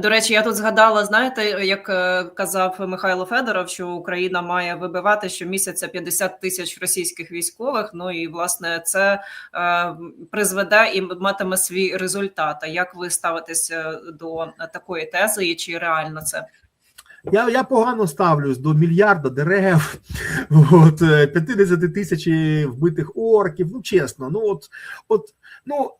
До речі, я тут згадала, знаєте, як е, казав Михайло Федоров, що Україна має вибивати щомісяця 50 тисяч російських військових. Ну і власне це е, призведе і матиме свій результат. А як ви ставитеся до такої тези, і чи реально це? Я я погано ставлюсь до мільярда дерев, от, е, 50 тисяч вбитих орків. Ну, чесно, ну от, от, ну.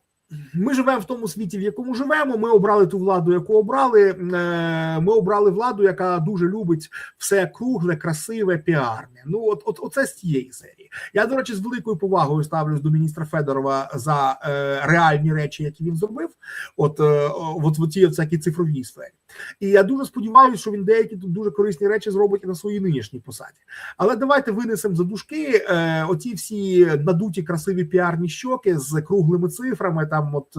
Ми живемо в тому світі, в якому живемо. Ми обрали ту владу, яку обрали. Е, Ми обрали владу, яка дуже любить все кругле, красиве, піарне. Ну, от, от оце з цієї серії. Я, до речі, з великою повагою ставлюсь до міністра Федорова за е, реальні речі, які він зробив. От, е, от в цій цифровій сфері. І я дуже сподіваюся, що він деякі тут дуже корисні речі зробить і на своїй нинішній посаді. Але давайте винесемо за дужки е, оті всі надуті красиві піарні щоки з круглими цифрами. Там, от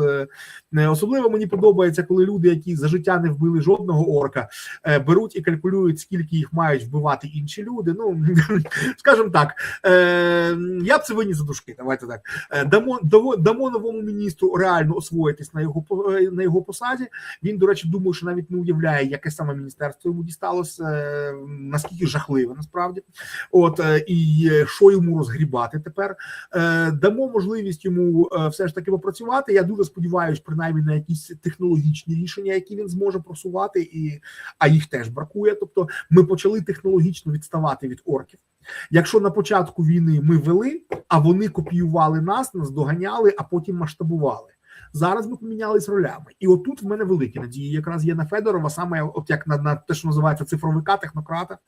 е, особливо мені подобається, коли люди, які за життя не вбили жодного орка, е, беруть і калькулюють, скільки їх мають вбивати інші люди. Ну скажімо так, е, я б це виніс за дужки. Давайте так дамо дамо, новому міністру реально освоїтись на його на його посаді. Він, до речі, думаю, що навіть не уявляє, яке саме міністерство йому дісталося, е, наскільки жахливе насправді. От і що йому розгрібати тепер. Дамо можливість йому все ж таки попрацювати. Я дуже сподіваюся, принаймні на якісь технологічні рішення, які він зможе просувати, і а їх теж бракує. Тобто, ми почали технологічно відставати від орків. Якщо на початку війни ми вели, а вони копіювали нас, нас доганяли, а потім масштабували. Зараз ми помінялись ролями, і отут в мене великі надії. Якраз є на Федорова, саме от як на, на те, що називається цифровика, технократа.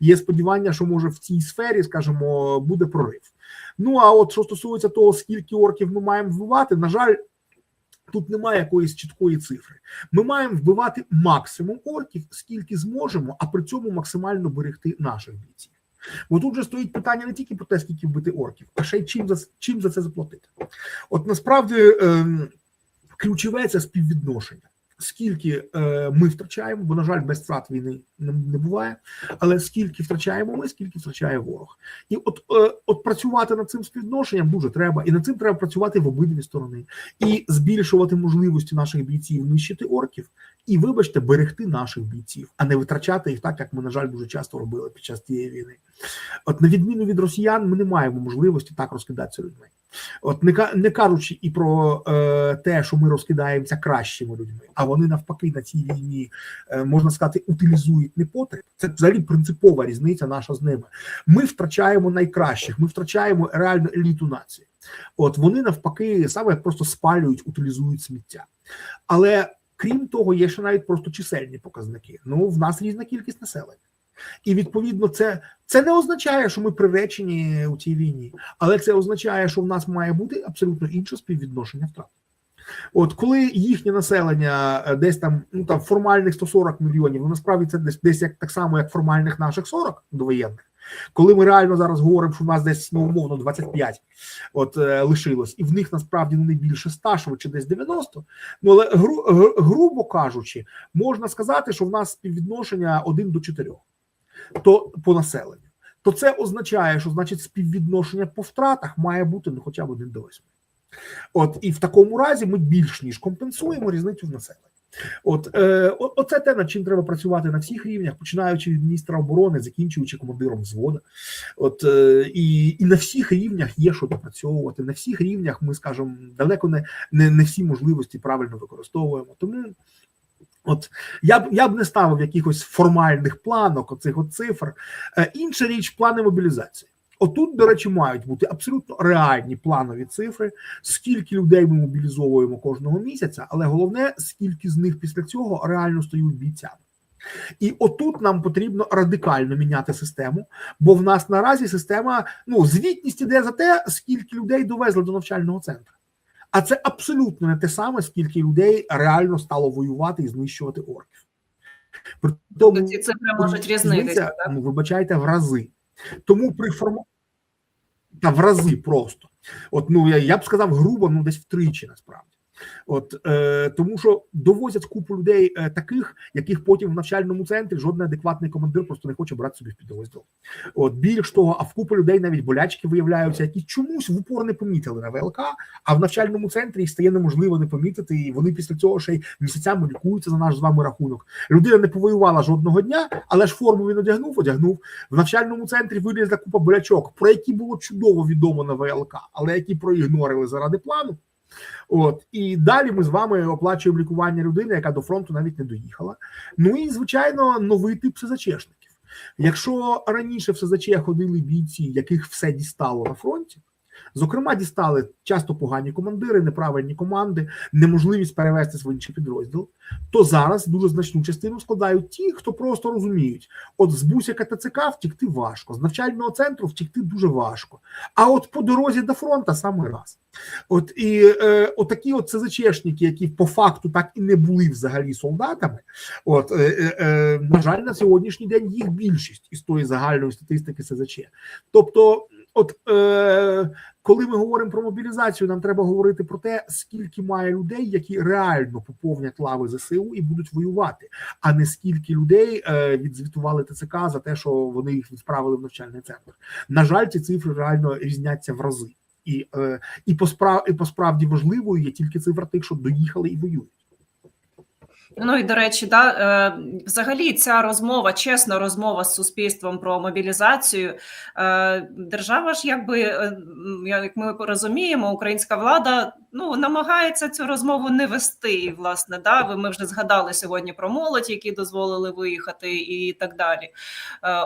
Є сподівання, що може в цій сфері, скажімо, буде прорив. Ну а от що стосується того, скільки орків ми маємо вбивати, на жаль. Тут немає якоїсь чіткої цифри. Ми маємо вбивати максимум орків, скільки зможемо, а при цьому максимально берегти наших бійців. Бо тут же стоїть питання не тільки про те, скільки вбити орків, а ще й чим за чим за це заплатити. От насправді ем, ключове це співвідношення. Скільки е, ми втрачаємо, бо на жаль, без втрат війни не, буває. Але скільки втрачаємо ми, скільки втрачає ворог, і от е, от працювати над цим співвідношенням дуже треба, і над цим треба працювати в обидві сторони, і збільшувати можливості наших бійців нищити орків, і вибачте, берегти наших бійців, а не витрачати їх так, як ми на жаль дуже часто робили під час тієї війни. От на відміну від росіян, ми не маємо можливості так розкидатися людьми. От не не кажучи і про е, те, що ми розкидаємося кращими людьми, а вони навпаки на цій війні е, можна сказати, утилізують непотріб. Це взагалі принципова різниця наша з ними. Ми втрачаємо найкращих, ми втрачаємо реальну еліту нації. От вони навпаки саме просто спалюють, утилізують сміття. Але крім того, є ще навіть просто чисельні показники. Ну в нас різна кількість населення. І відповідно, це, це не означає, що ми приречені у цій війні, але це означає, що в нас має бути абсолютно інше співвідношення втрат. От коли їхнє населення е, десь там ну там формальних 140 мільйонів, ну насправді це десь десь як так само, як формальних наших 40 довоєнних. Коли ми реально зараз говоримо, що в нас десь ну, умовно 25 от е, лишилось, і в них насправді не більше 100, чи десь 90, Ну але гру- грубо кажучи, можна сказати, що в нас співвідношення 1 до 4 то по населенню. То це означає, що значить співвідношення по втратах має бути ну хоча б 1 до 8. От і в такому разі ми більш ніж компенсуємо різницю в населенні. От е, оце те, над чим треба працювати на всіх рівнях, починаючи від міністра оборони, закінчуючи командиром взводу. От е, і, і на всіх рівнях є що допрацьовувати. На всіх рівнях ми, скажімо, далеко не, не, не всі можливості правильно використовуємо. Тому От я б я б не ставив якихось формальних планок, оцих от цифр. Е, інша річ плани мобілізації. Отут, до речі, мають бути абсолютно реальні планові цифри, скільки людей ми мобілізовуємо кожного місяця, але головне, скільки з них після цього реально стають бійцями. І отут нам потрібно радикально міняти систему, бо в нас наразі система ну звітність іде за те, скільки людей довезли до навчального центру. А це абсолютно не те саме, скільки людей реально стало воювати і знищувати орків. При тому Ці цифри можуть різнитися. ну, вибачайте, в рази. Тому при форму та в рази просто. От ну я, я б сказав грубо, ну десь втричі насправді. От е, тому, що довозять купу людей е, таких, яких потім в навчальному центрі жоден адекватний командир просто не хоче брати собі в підрозділ. От більш того, а в купу людей навіть болячки виявляються, які чомусь в упор не помітили на ВЛК, а в навчальному центрі їх стає неможливо не помітити, і вони після цього ще й місяцями лікуються за наш з вами рахунок. Людина не повоювала жодного дня, але ж форму він одягнув, одягнув в навчальному центрі. Вилізла купа болячок, про які було чудово відомо на ВЛК, але які проігнорили заради плану. От і далі ми з вами оплачуємо лікування людини, яка до фронту навіть не доїхала. Ну і звичайно, новий тип СЗЧшників. Якщо раніше в СЗЧ ходили бійці, яких все дістало на фронті, зокрема, дістали часто погані командири, неправильні команди, неможливість перевести в інший підрозділ, то зараз дуже значну частину складають ті, хто просто розуміють, от з бусика ТЦК втікти важко, з навчального центру втікти дуже важко. А от по дорозі до фронту саме раз. От і е, отакі от СЗЧшники, які по факту так і не були взагалі солдатами. От е, е, е, на жаль, на сьогоднішній день їх більшість із тої загальної статистики СЗЧ. Тобто, от е, коли ми говоримо про мобілізацію, нам треба говорити про те, скільки має людей, які реально поповнять лави ЗСУ і будуть воювати, а не скільки людей е, відзвітували ТЦК за те, що вони їх відправили в навчальний центр. На жаль, ці цифри реально різняться в рази. І, е, і, по справ, і по справді важливою є тільки цифра тих, що доїхали і воюють. Ну і до речі, да е, взагалі ця розмова, чесна розмова з суспільством про мобілізацію. Е, держава ж, якби е, як ми розуміємо, українська влада ну намагається цю розмову не вести. І, власне, да, ми вже згадали сьогодні про молодь, які дозволили виїхати, і так далі.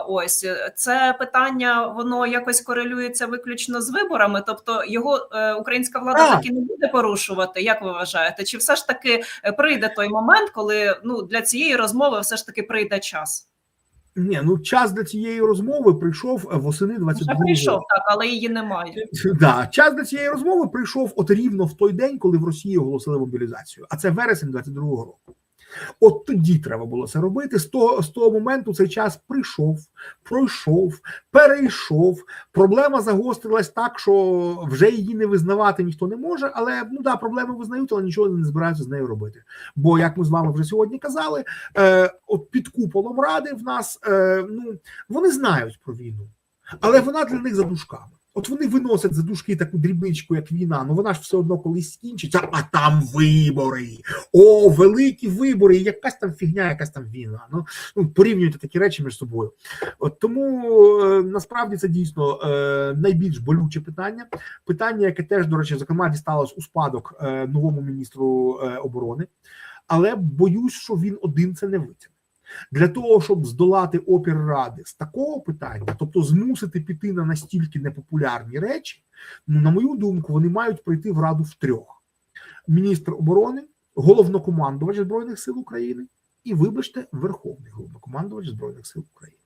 Ось це питання, воно якось корелюється виключно з виборами. Тобто його українська влада Так. і не буде порушувати. Як ви вважаєте? Чи все ж таки прийде той момент, коли ну для цієї розмови все ж таки прийде час? Ні, ну час для цієї розмови прийшов восени Вже 22 прийшов року. так, але її немає. Да, час для цієї розмови прийшов от рівно в той день, коли в Росії оголосили мобілізацію, а це вересень 22-го року. От тоді треба було це робити. З того, з того моменту цей час прийшов, пройшов, перейшов. Проблема загострилась так, що вже її не визнавати ніхто не може. Але ну да, проблеми визнають, але нічого не збираються з нею робити. Бо як ми з вами вже сьогодні казали, е, от під куполом ради в нас е, ну вони знають про війну, але вона для них за дужками. От вони виносять за дужки таку дрібничку, як війна. Ну вона ж все одно колись скінчиться, а там вибори. О, великі вибори, якась там фігня, якась там війна. Ну, ну порівнюйте такі речі між собою. От тому е, насправді це дійсно е, найбільш болюче питання. Питання, яке теж, до речі, зокрема, дісталось у спадок е, новому міністру оборони. Але боюсь, що він один це не витягне. Для того, щоб здолати опір ради з такого питання, тобто змусити піти на настільки непопулярні речі, ну, на мою думку, вони мають прийти в раду втрьох: міністр оборони, головнокомандувач Збройних сил України і, вибачте, Верховний головнокомандувач Збройних сил України.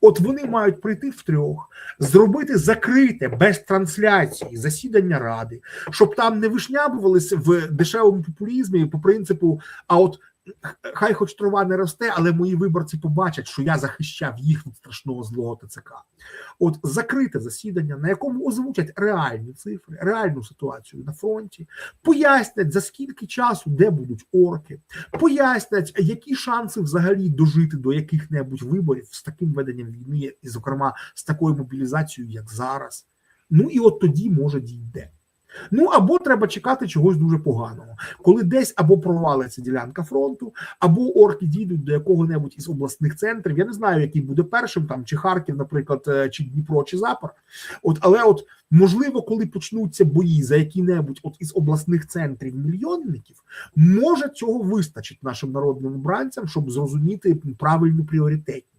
От вони мають прийти втрьох, зробити закрите без трансляції засідання ради, щоб там не вишнябувалися в дешевому популізмі по принципу: а от хай хоч трава не росте, але мої виборці побачать, що я захищав їх від страшного злого ТЦК. От закрите засідання, на якому озвучать реальні цифри, реальну ситуацію на фронті, пояснять за скільки часу, де будуть орки, пояснять, які шанси взагалі дожити до яких-небудь виборів з таким веденням війни, і, зокрема, з такою мобілізацією, як зараз. Ну і от тоді може дійде. Ну або треба чекати чогось дуже поганого, коли десь або провалиться ділянка фронту, або орки дійдуть до якого-небудь із обласних центрів. Я не знаю, який буде першим, там чи Харків, наприклад, е, чи Дніпро, чи Запор. От, але от можливо, коли почнуться бої за які-небудь от із обласних центрів мільйонників, може цього вистачить нашим народним обранцям, щоб зрозуміти правильну пріоритетність.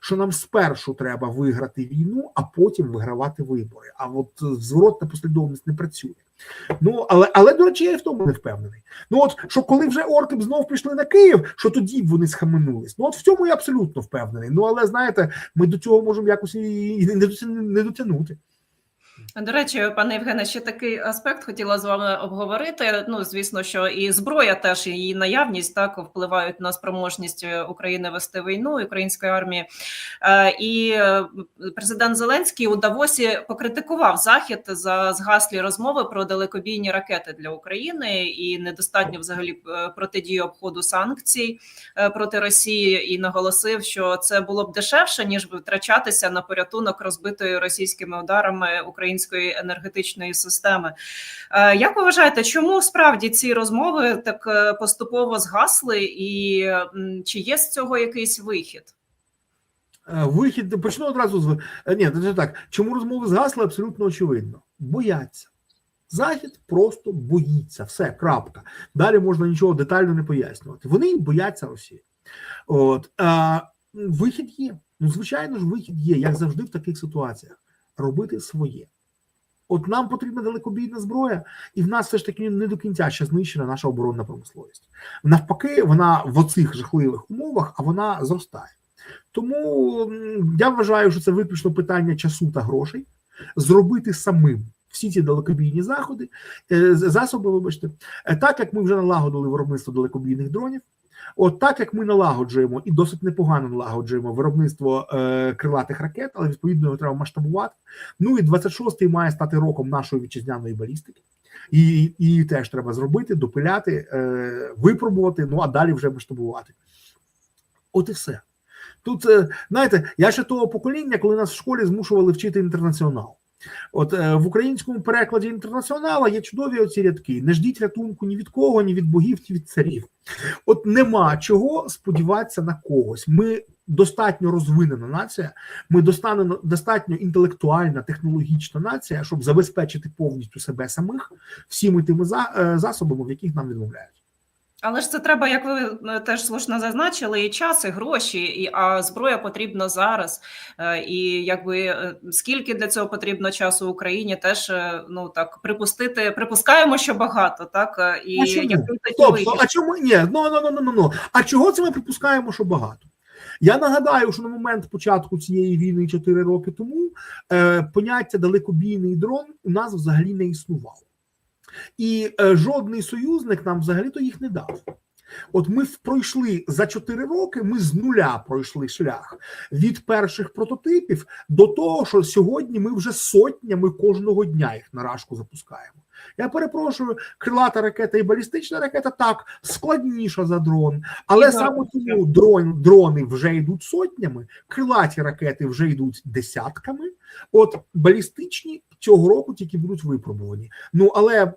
Що нам спершу треба виграти війну, а потім вигравати вибори. А от е, зворотна послідовність не працює. Ну але але до речі, я і в тому не впевнений. Ну от що коли вже орки б знов пішли на Київ, що тоді б вони схаменулись. Ну от в цьому я абсолютно впевнений. Ну але знаєте, ми до цього можемо якось і не дотягнути. До речі, пане Євгене, ще такий аспект хотіла з вами обговорити. Ну, звісно, що і зброя, теж її наявність так впливають на спроможність України вести війну української армії. Е, І е, президент Зеленський у Давосі покритикував захід за згаслі розмови про далекобійні ракети для України і недостатньо взагалі е, протидії обходу санкцій е, проти Росії, і наголосив, що це було б дешевше ніж витрачатися на порятунок розбитої російськими ударами української енергетичної системи. Е, Як ви вважаєте, чому справді ці розмови так е, поступово згасли, і чи є з цього якийсь вихід? Е, Вихід почну одразу з ні, це так. Чому розмови згасли? Абсолютно очевидно. Бояться. Захід просто боїться. Все, крапка. Далі можна нічого детально не пояснювати. Вони бояться Росії. От а, вихід є. Ну, звичайно ж, вихід є, як завжди, в таких ситуаціях. Робити своє. От нам потрібна далекобійна зброя, і в нас все ж таки не до кінця ще знищена наша оборонна промисловість. Навпаки, вона в оцих жахливих умовах, а вона зростає. Тому я вважаю, що це виключно питання часу та грошей. Зробити самим всі ці далекобійні заходи, е, засоби, вибачте, Е, так як ми вже налагодили виробництво далекобійних дронів. От так як ми налагоджуємо і досить непогано налагоджуємо виробництво е, крилатих ракет, але відповідно його треба масштабувати. Ну і 26-й має стати роком нашої вітчизняної балістики. І її теж треба зробити, допиляти, е, випробувати, ну а далі вже масштабувати. От і все. Тут, е, знаєте, я ще того покоління, коли нас в школі змушували вчити інтернаціонал. От е, в українському перекладі інтернаціонала є чудові оці рядки: не ждіть рятунку ні від кого, ні від богів, ні від царів. От нема чого сподіватися на когось. Ми достатньо розвинена нація, ми достатньо, достатньо інтелектуальна, технологічна нація, щоб забезпечити повністю себе самих всіми тими е, засобами, в яких нам відмовляють. Але ж це треба, як ви е, теж слушно зазначили, і час, і гроші, і а зброя потрібна зараз. Е, І якби е, скільки для цього потрібно часу Україні, теж е, ну так припустити, припускаємо, що багато, так е, і А чому? Стоп, вихід? а чому ні? Ну, ну, ну, ну, ну, ну. А чого це ми припускаємо, що багато? Я нагадаю, що на момент початку цієї війни 4 роки тому е, поняття далекобійний дрон у нас взагалі не існувало. І е, жодний союзник нам взагалі-то їх не дав. От ми пройшли за 4 роки, ми з нуля пройшли шлях від перших прототипів до того, що сьогодні ми вже сотнями кожного дня їх на рашку запускаємо. Я перепрошую, крилата ракета і балістична ракета так складніша за дрон, але І саме тому дрон, дрони вже йдуть сотнями, крилаті ракети вже йдуть десятками. От балістичні цього року тільки будуть випробувані. Ну але,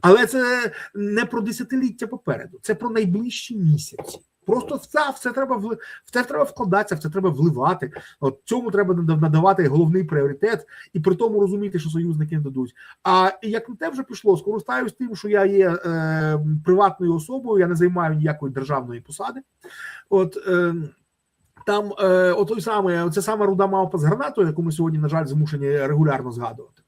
але це не про десятиліття попереду, це про найближчі місяці. Просто в це, в це треба в це треба вкладатися, в це треба вливати. От цьому треба надавати головний пріоритет, і при тому розуміти, що союзники не дадуть. А як на те вже пішло, скористаюсь тим, що я є е, приватною особою, я не займаю ніякої державної посади. От е, там е, отой самий, це саме руда мавпа з гранатою, яку ми сьогодні, на жаль, змушені регулярно згадувати.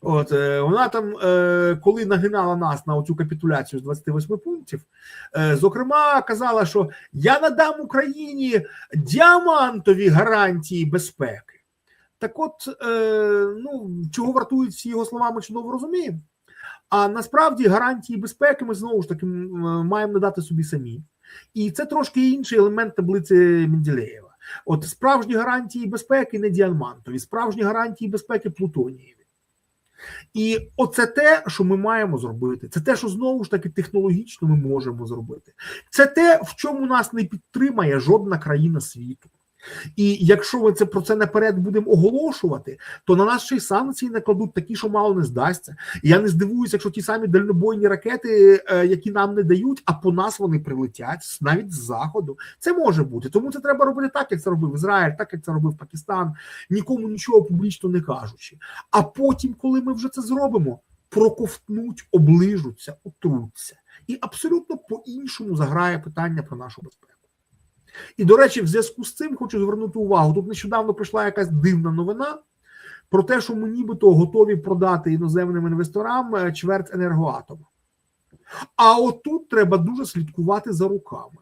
От е, вона там, е, коли нагинала нас на оцю капітуляцію з 28 пунктів, е, зокрема казала, що я надам Україні діамантові гарантії безпеки. Так, от, е, ну чого вартують всі його слова, ми чудово розуміємо. А насправді гарантії безпеки ми знову ж таки маємо надати собі самі. І це трошки інший елемент таблиці Менделєєва. От справжні гарантії безпеки не діамантові, справжні гарантії безпеки плутонієві. І оце те, що ми маємо зробити. Це те, що знову ж таки технологічно ми можемо зробити. Це те, в чому нас не підтримає жодна країна світу. І якщо ми це про це наперед будемо оголошувати, то на нас ще й санкції накладуть такі, що мало не здасться. Я не здивуюся, якщо ті самі дальнобойні ракети, е, які нам не дають, а по нас вони прилетять навіть з заходу. Це може бути. Тому це треба робити так, як це робив Ізраїль, так як це робив Пакистан, нікому нічого публічно не кажучи. А потім, коли ми вже це зробимо, проковтнуть, оближуться, отруться. І абсолютно по-іншому заграє питання про нашу безпеку. І, до речі, в зв'язку з цим хочу звернути увагу. Тут нещодавно прийшла якась дивна новина про те, що ми нібито готові продати іноземним інвесторам е, чверть енергоатому. А отут треба дуже слідкувати за руками.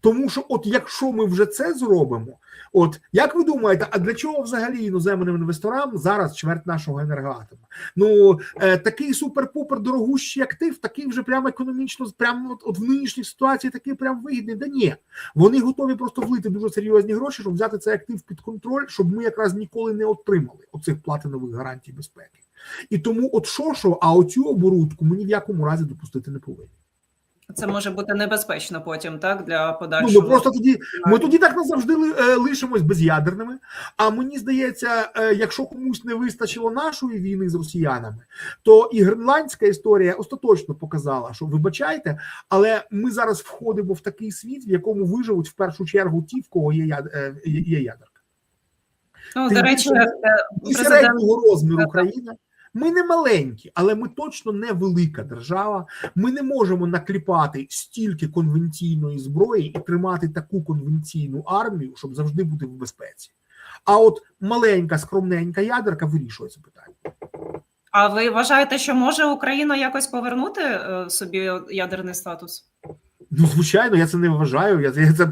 Тому що, от якщо ми вже це зробимо, от як ви думаєте, а для чого взагалі іноземним інвесторам зараз чверть нашого енергоатому? Ну е, такий супер-пупер дорогущий актив, такий вже прямо економічно, прямо от, от в нинішній ситуації такий прям вигідний. Да ні, вони готові просто влити дуже серйозні гроші, щоб взяти цей актив під контроль, щоб ми якраз ніколи не отримали оцих платинових гарантій безпеки. І тому, от що що, а оцю оборудку ми ні в якому разі допустити не повинні. Це може бути небезпечно потім, так для Ну, подальшого. ми просто тоді ми тоді так назавжди е, лишимось безядерними. А мені здається, е, якщо комусь не вистачило нашої війни з росіянами, то і гренландська історія остаточно показала, що вибачайте, але ми зараз входимо в такий світ, в якому виживуть в першу чергу ті, в кого є яд- е, є ядерка. ну, тим до речі, більше, е, І президент середнього розміру країна. Ми не маленькі, але ми точно не велика держава. Ми не можемо накліпати стільки конвенційної зброї і тримати таку конвенційну армію, щоб завжди бути в безпеці. А от маленька скромненька ядерка вирішує це питання. А ви вважаєте, що може Україна якось повернути е, собі ядерний статус? Ну, звичайно, я це не вважаю. Я, я, це,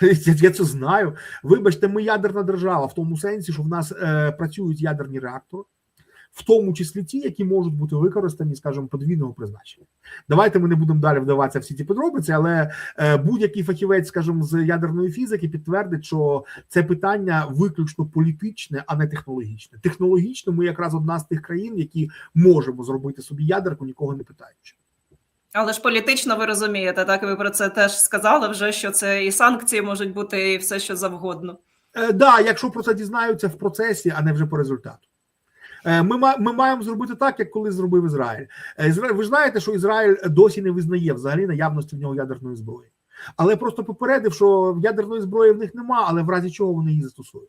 я, я це знаю. Вибачте, ми ядерна держава в тому сенсі, що в нас е, працюють ядерні реактори, в тому числі ті, які можуть бути використані, скажімо, подвійного призначення. Давайте ми не будемо далі вдаватися в всі ці подробиці, але е, будь-який фахівець, скажімо, з ядерної фізики підтвердить, що це питання виключно політичне, а не технологічне. Технологічно ми якраз одна з тих країн, які можемо зробити собі ядерку, нікого не питаючи. Але ж політично ви розумієте, так ви про це теж сказали вже, що це і санкції можуть бути, і все що завгодно. Е, да, якщо про це дізнаються в процесі, а не вже по результату. Е, Ми, ми маємо зробити так, як коли зробив Ізраїль. Е, Ви ж знаєте, що Ізраїль досі не визнає взагалі наявності в нього ядерної зброї, але просто попередив, що ядерної зброї в них нема, але в разі чого вони її застосують.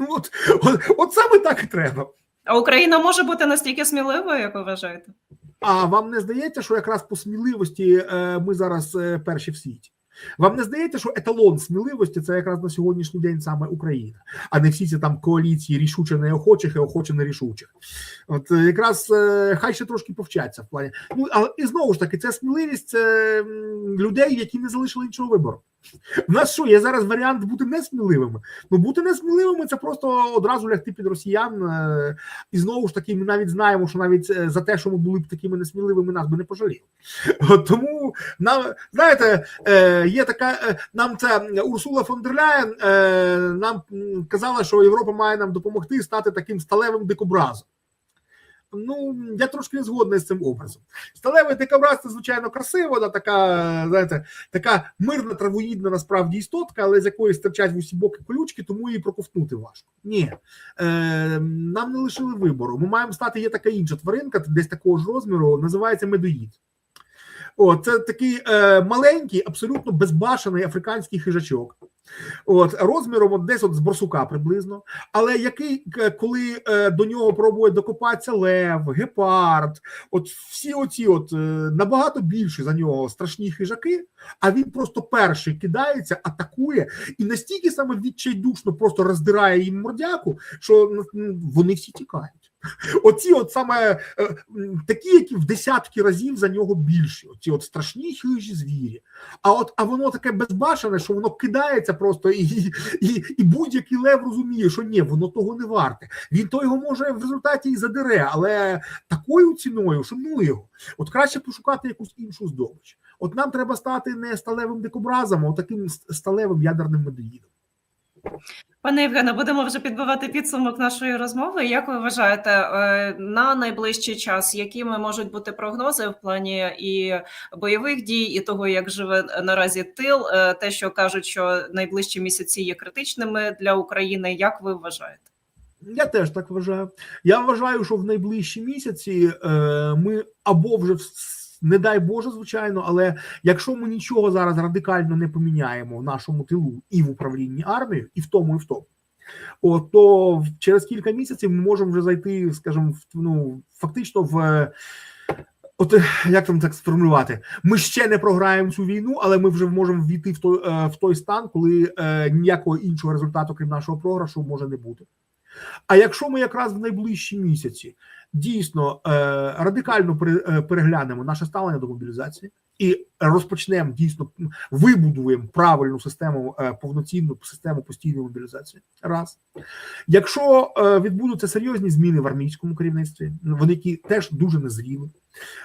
Ну, От, от, от саме так і треба. А Україна може бути настільки сміливою, як ви вважаєте? А вам не здається, що якраз по сміливості е, ми зараз перші в світі? Вам не здається, що еталон сміливості це якраз на сьогоднішній день саме Україна, а не всі ці там коаліції рішуче неохочих і охоче нерішучих. От е, якраз е, хай ще трошки повчаться в плані. Ну але і знову ж таки, це сміливість це, людей, які не залишили іншого вибору. У нас що є зараз варіант бути несміливими? Ну бути несміливими це просто одразу лягти під росіян. е, І знову ж таки, ми навіть знаємо, що навіть е, за те, що ми були б такими несміливими, нас би не пожаліли. Тому нам знаєте, е, є така нам це Урсула фон дер Ляєн нам казала, що Європа має нам допомогти стати таким сталевим дикобразом. Ну, я трошки не згодний з цим образом. Сталевий дикобраз це звичайно красиво, вона така, знаєте, така мирна травоїдна насправді істотка, але з якої стирчать в усі боки колючки, тому її проковтнути важко. Ні, е, нам не лишили вибору. Ми маємо стати, є така інша тваринка, десь такого ж розміру, називається медоїд. О, це такий е, маленький, абсолютно безбашений африканський хижачок. От розміром от десь от з борсука приблизно, але який е, коли е, до нього пробує докопатися лев, гепард, от всі оці, от е, набагато більші за нього страшні хижаки, а він просто перший кидається, атакує і настільки саме відчайдушно просто роздирає їм мордяку, що вони всі тікають. Оці, от саме е, такі, які в десятки разів за нього більші, оці от страшні хижі звірі. А от а воно таке безбашене, що воно кидається просто, і, і, і будь-який лев розуміє, що ні, воно того не варте. Він то його може в результаті і задере, але такою ціною, що ну його. От краще пошукати якусь іншу здобич. От нам треба стати не сталевим дикобразом, а таким сталевим ядерним медоїдом. Пане Євгене, будемо вже підбивати підсумок нашої розмови. Як ви вважаєте, е, на найближчий час, якими можуть бути прогнози в плані і бойових дій, і того, як живе наразі тил, Е, те, що кажуть, що найближчі місяці є критичними для України, як ви вважаєте? Я теж так вважаю. Я вважаю, що в найближчі місяці е, ми або вже не дай Боже, звичайно, але якщо ми нічого зараз радикально не поміняємо в нашому тилу і в управлінні армією, і в тому, і в тому, от, то через кілька місяців ми можемо вже зайти, скажімо, в, ну, фактично в. От як там так сформулювати? Ми ще не програємо цю війну, але ми вже можемо війти в той, е, в той стан, коли е, ніякого іншого результату, крім нашого програшу, може не бути. А якщо ми якраз в найближчі місяці дійсно е, радикально е, переглянемо наше ставлення до мобілізації і розпочнемо дійсно вибудуємо правильну систему е, повноцінну систему постійної мобілізації. Раз якщо відбудуться серйозні зміни в армійському керівництві, вони які теж дуже незріли.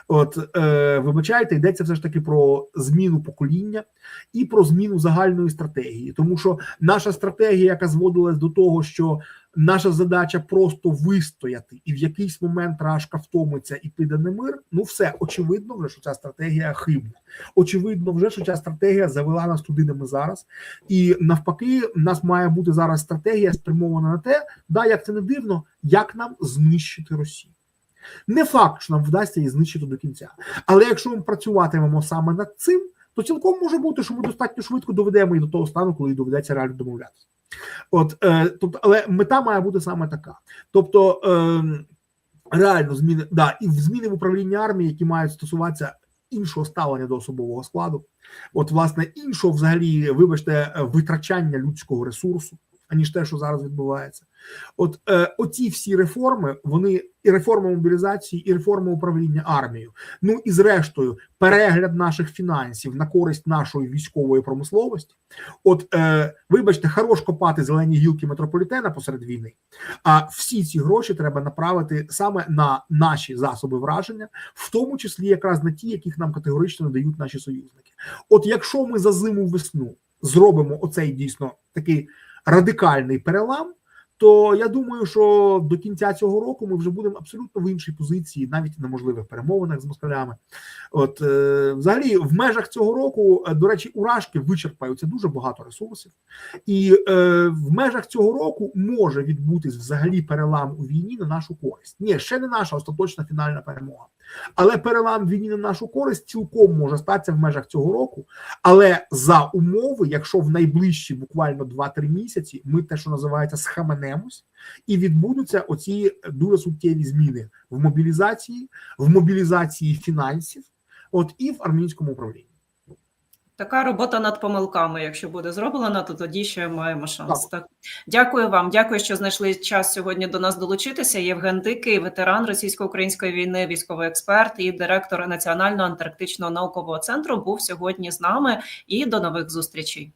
От е, вибачайте, йдеться все ж таки про зміну покоління і про зміну загальної стратегії, тому що наша стратегія, яка зводилась до того, що наша задача просто вистояти, і в якийсь момент рашка втомиться і піде на мир. Ну, все очевидно, вже що ця стратегія хибна. Очевидно, вже що ця стратегія завела нас туди, де ми зараз. І навпаки, в нас має бути зараз стратегія спрямована на те, да, як це не дивно, як нам знищити Росію. Не факт, що нам вдасться її знищити до кінця. Але якщо ми працюватимемо саме над цим, то цілком може бути, що ми достатньо швидко доведемо і до того стану, коли доведеться реально домовлятися. От, е, тобто, але мета має бути саме така. Тобто, е, реально зміни, да, і зміни в управлінні армії, які мають стосуватися іншого ставлення до особового складу, от, власне, іншого, взагалі, вибачте, витрачання людського ресурсу, аніж те, що зараз відбувається. От е, оці всі реформи, вони і реформа мобілізації, і реформа управління армією. Ну і зрештою, перегляд наших фінансів на користь нашої військової промисловості. От, е, вибачте, хорош копати зелені гілки метрополітена посеред війни. А всі ці гроші треба направити саме на наші засоби враження, в тому числі якраз на ті, яких нам категорично надають наші союзники. От якщо ми за зиму весну зробимо оцей дійсно такий радикальний перелам. То я думаю, що до кінця цього року ми вже будемо абсолютно в іншій позиції, навіть на можливих перемовинах з москалями. От е, взагалі, в межах цього року, е, до речі, урашки вичерпаються дуже багато ресурсів, і е, в межах цього року може відбутись взагалі перелам у війні на нашу користь. Ні, ще не наша остаточна фінальна перемога. Але перелам війні на нашу користь цілком може статися в межах цього року. Але за умови, якщо в найближчі буквально 2-3 місяці ми те, що називається, схаменемось, і відбудуться оці дуже суттєві зміни в мобілізації, в мобілізації фінансів, от і в армійському управлінні. Така робота над помилками. Якщо буде зроблена, то тоді ще маємо шанс. Так. Дякую вам. Дякую, що знайшли час сьогодні до нас долучитися. Євген Дикий, ветеран російсько-української війни, військовий експерт і директор Національного антарктичного наукового центру, був сьогодні з нами. І до нових зустрічей.